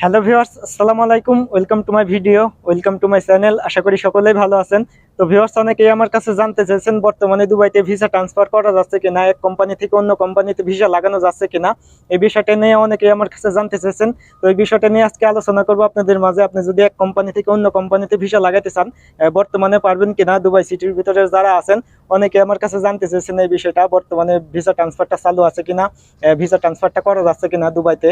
Hello viewers, আসসালামু আলাইকুম। Welcome to my video, welcome to my channel. আশা করি সকলেই ভালো আছেন। তো ভিউয়ার্স অনেকেই আমার কাছে জানতে চাইছেন, বর্তমানে দুবাইতে ভিসা ট্রান্সফার করা যাচ্ছে কিনা, এক কোম্পানি থেকে অন্য কোম্পানিতে ভিসা লাগানো যাচ্ছে কিনা, এই বিষয়টা নিয়ে অনেকেই আমার কাছে জানতে চাইছেন। তো এই বিষয়টা নিয়ে আজকে আলোচনা করব আপনাদের মাঝে। আপনি যদি এক কোম্পানি থেকে অন্য কোম্পানিতে ভিসা লাগাতে চান বর্তমানে পারবেন কিনা, দুবাই সিটির ভিতরে যারা আছেন অনেকে আমার কাছে জানতে চাইছেন এই বিষয়টা, বর্তমানে ভিসা ট্রান্সফারটা চালু আছে কিনা ভিসা ট্রান্সফারটা করা যাচ্ছে কিনা দুবাইতে।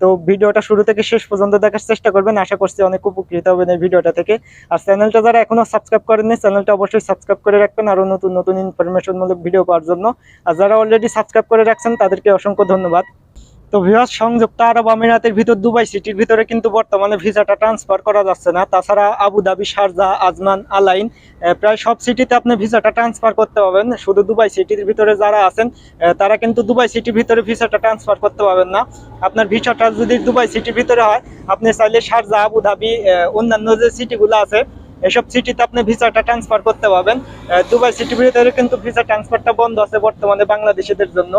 তো ভিডিওটা শুরু থেকে শেষ পর্যন্ত দেখার চেষ্টা করবেন। আশা করছি অনেক উপকৃত হবেন এই ভিডিওটা থেকে। আর চ্যানেলটা যারা এখনও সাবস্ক্রাইব করেননি চ্যানেলটা অবশ্যই সাবস্ক্রাইব করে রাখবেন আরও নতুন নতুন ইনফরমেশনমূলক ভিডিও পাওয়ার জন্য। আর যারা অলরেডি সাবস্ক্রাইব করে রাখছেন, তাদেরকে অসংখ্য ধন্যবাদ। তো ভিউয়ার্স সংযুক্ত আরব আমিরাতের ভিতর, দুবাই সিটির ভিতরে কিন্তু বর্তমানে ভিসাটা ট্রান্সফার করা যাচ্ছে না। তাছাড়া আবুধাবি শারজা, আজমান, আলাইন প্রায় সব সিটিতে আপনি ভিসাটা ট্রান্সফার করতে পারবেন। শুধু দুবাই সিটির ভিতরে যারা আছেন তারা কিন্তু দুবাই সিটির ভিতরে ভিসাটা ট্রান্সফার করতে পারবেন না। আপনার ভিসাটা যদি দুবাই সিটির ভিতরে হয়, আপনি চাইলে শারজা আবুধাবি অন্যান্য যে সিটিগুলো আছে এসব সিটিতে আপনি ভিসাটা ট্রান্সফার করতে পারবেন। দুবাই সিটির ভিতরে কিন্তু ভিসা ট্রান্সফারটা বন্ধ আছে বর্তমানে বাংলাদেশিদের জন্য।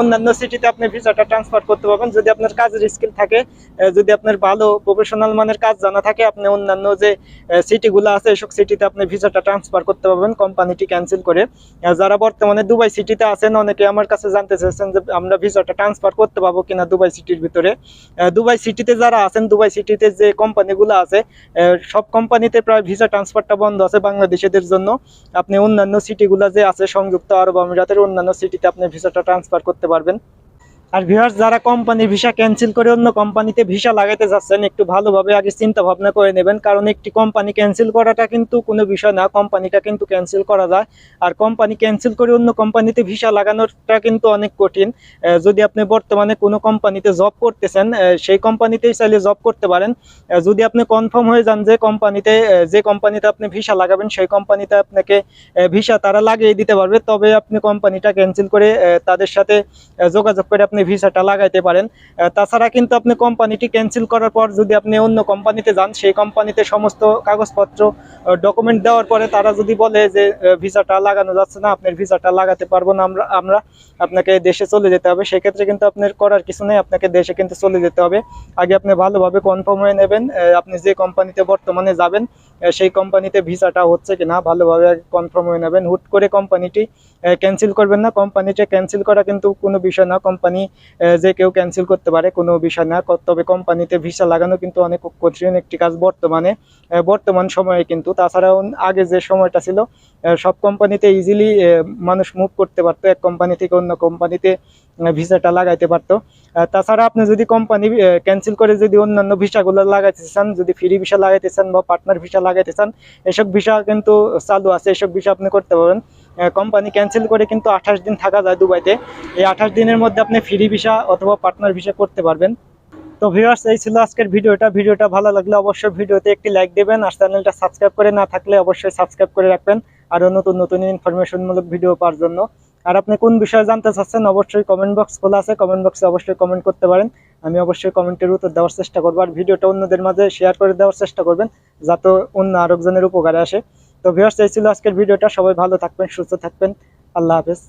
অন্যান্য সিটিতে আপনি ভিসাটা ট্রান্সফার করতে পারবেন। যদি আপনার কাজের স্কিল থাকে যদি আপনার ভালো প্রফেশনাল মানের কাজ জানা থাকে, আপনি অন্যান্য যে সিটিগুলো আছে, এসব সিটিতে আপনি ভিসাটা ট্রান্সফার করতে পারবেন কোম্পানিটি ক্যান্সেল করে। যারা বর্তমানে দুবাই সিটিতে আছেন, অনেকে আমার কাছে জানতে চাইছেন যে, আমরা ভিসাটা ট্রান্সফার করতে পারব কিনা দুবাই সিটির ভিতরে। দুবাই সিটিতে যারা আছেন দুবাই সিটিতে যে কোম্পানিগুলো আছে সব কোম্পানিতে প্রায় ভিসা ট্রান্সফারটা বন্ধ আছে বাংলাদেশিদের জন্য। আপনি অন্যান্য সিটিগুলো যে আছে, সংযুক্ত আরব আমিরাতের অন্যান্য সিটিতে আপনি ভিসাটা ট্রান্সফার করতে পারবেন। আর ভিউয়ার্স যারা কোম্পানির ভিসা ক্যান্সেল করে অন্য কোম্পানিতে ভিসা লাগাইতে যাচ্ছেন, একটু ভালোভাবে আগে চিন্তা ভাবনা করে নেবেন। কারণ একটি কোম্পানি ক্যান্সেল করাটা কিন্তু কোনো বিষয় না কোম্পানিটা কিন্তু ক্যান্সেল করা যায়। আর কোম্পানি ক্যান্সেল করে অন্য কোম্পানিতে ভিসা লাগানোটা কিন্তু অনেক কঠিন। যদি আপনি বর্তমানে কোনো কোম্পানিতে জব করতেছেন সেই কোম্পানিতেই চাইলে জব করতে পারেন। যদি আপনি কনফার্ম হয়ে যান যে কোম্পানিতে যে কোম্পানিতে আপনি ভিসা লাগাবেন, সেই কোম্পানিতে আপনাকে ভিসা তারা লাগিয়ে দিতে পারবে। তবে আপনি কোম্পানিটা ক্যান্সেল করে তাদের সাথে যোগাযোগ করে আপনি ভিসাটা লাগাইতে পারেন। তাছাড়া কিন্তু আপনি কোম্পানিটি ক্যান্সেল করার পর যদি আপনি অন্য কোম্পানিতে যান, সেই কোম্পানিতে সমস্ত কাগজপত্র ডকুমেন্ট দেওয়ার পরে তারা যদি বলে যে ভিসাটা লাগানো যাচ্ছে না, আপনার ভিসাটা লাগাতে পারব না আমরা আমরা আপনাকে দেশে চলে যেতে হবে। সেক্ষেত্রে কিন্তু আপনার করার কিছু নেই, আপনাকে দেশে কিন্তু চলে যেতে হবে। আগে আপনি ভালোভাবে কনফার্ম হয়ে নেবেন আপনি যে কোম্পানিতে বর্তমানে যাবেন সেই কোম্পানিতে ভিসাটা হচ্ছে কিনা ভালোভাবে কনফার্ম হয়ে নেবেন। হুট করে কোম্পানিটি ক্যান্সেল করবেন না। কোম্পানিটা ক্যান্সেল করা কিন্তু কোনো বিষয় না। কোম্পানি যে কেউ ক্যান্সেল করতে পারে, কোনো বিষয় না। তবে কোম্পানিতে ভিসা লাগানো কিন্তু অনেক কঠিন একটি কাজ বর্তমানে। বর্তমান সময়ে কিন্তু, তাছাড়াও আগে যে সময়টা ছিল সব কোম্পানিতে ইজিলি মানুষ মুভ করতে পারতো। এক কোম্পানি থেকে অন্য কোম্পানিতে ভিসাটা লাগাইতে পারতো। তাছাড়া আপনি যদি কোম্পানি ক্যান্সেল করে যদি অন্যান্য ভিসাগুলো লাগাইতে চান, যদি ফ্রি ভিসা লাগাইতে চান বা পার্টনার ভিসা লাগাইতে চান, এসব ভিসা কিন্তু চালু আছে, এসব ভিসা আপনি করতে পারবেন। কোম্পানি ক্যান্সেল করে কিন্তু আঠাশ দিন থাকা যায় দুবাইতে। এই আঠাশ দিনের মধ্যে আপনি ফ্রি ভিসা অথবা পার্টনার ভিসা করতে পারবেন। তো ভিউয়ার্স এই ছিল আজকের ভিডিওটা। ভিডিওটা ভালো লাগলে অবশ্যই ভিডিওতে একটি লাইক দেবেন। আর চ্যানেলটা সাবস্ক্রাইব করে না থাকলে অবশ্যই সাবস্ক্রাইব করে রাখবেন। আরও নতুন নতুন ইনফরমেশনমূলক ভিডিও পাওয়ার জন্য। আর আপনি কোন বিষয়ে জানতে চাচ্ছেন, অবশ্যই কমেন্ট বক্স খোলা আছে। কমেন্ট বক্সে অবশ্যই কমেন্ট করতে পারেন। আমি অবশ্যই কমেন্টের উত্তর দেওয়ার চেষ্টা করব আর ভিডিওটা অন্যদের মাঝে শেয়ার করে দেওয়ার চেষ্টা করবেন, যাতে অন্য আরেকজনের উপকারে আসে। তো ভিউয়ার্স এই ছিল আজকের ভিডিওটা। সবাই ভালো থাকবেন, সুস্থ থাকবেন। আল্লাহ হাফেজ।